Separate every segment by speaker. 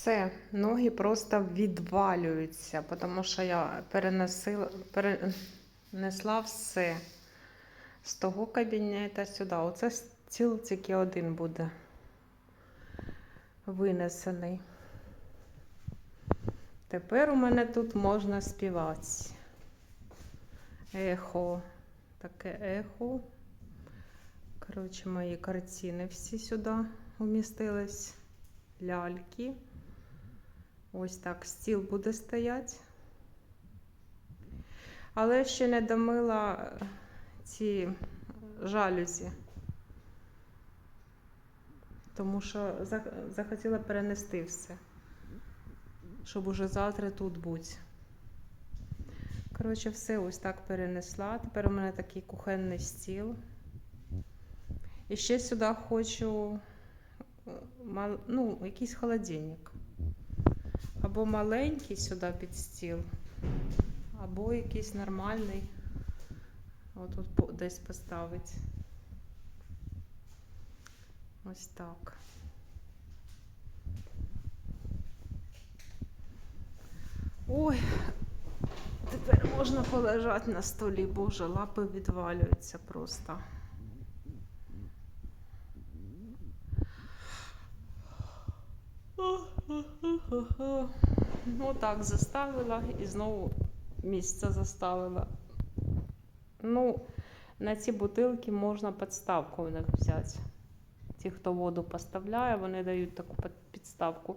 Speaker 1: Все, ноги просто відвалюються, тому що я переносила, перенесла все з того кабінета сюди. Оце стіл тільки один буде винесений. Тепер у мене тут можна співати. Ехо. Таке ехо. Коротше, мої картини всі сюди умістились. Ляльки. Ось так стіл буде стояти. Але ще не домила ці жалюзі. Тому що захотіла перенести все. Щоб уже завтра тут бути. Коротше, все ось так перенесла. Тепер у мене такий кухонний стіл. І ще сюди хочу е, ну, якийсь холодильник. Або маленький сюди під стіл, або якийсь нормальний. Отут десь поставити. Ось так. Ой, тепер можна полежати на столі, боже, лапи відвалюються просто. Ну так, заставила і знову місце заставила. Ну, на ці бутилки можна підставку в них взяти. Ті, хто воду поставляє, вони дають таку підставку.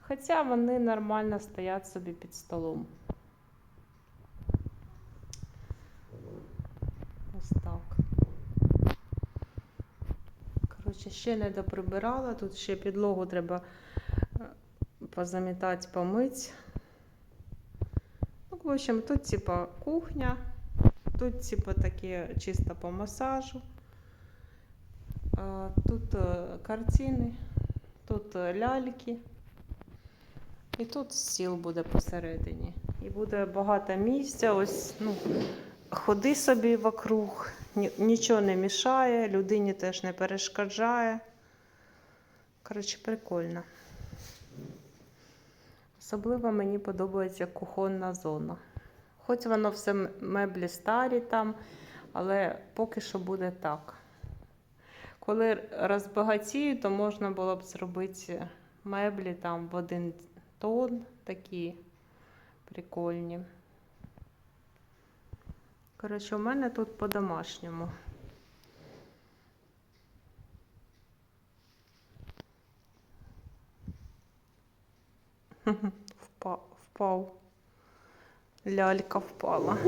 Speaker 1: Хоча вони нормально стоять собі під столом. Ось так. Коротше, ще не доприбирала. Тут ще підлогу треба позамітати, помити. Ну, в общем, тут типа кухня, тут типа таке чисто по масажу. Тут е, картини, тут е, ляльки. І тут стіл буде посередині. І буде багато місця. Ось, ну, ходи собі вокруг, нічого не мішає, людині теж не перешкоджає. Коротше, прикольно. Особливо мені подобається кухонна зона. Хоч воно все меблі старі там, але поки що буде так. Коли розбагатію, то можна було б зробити меблі там в один тон, такі прикольні. Коротше, у мене тут по-домашньому. впав. Лялька впала.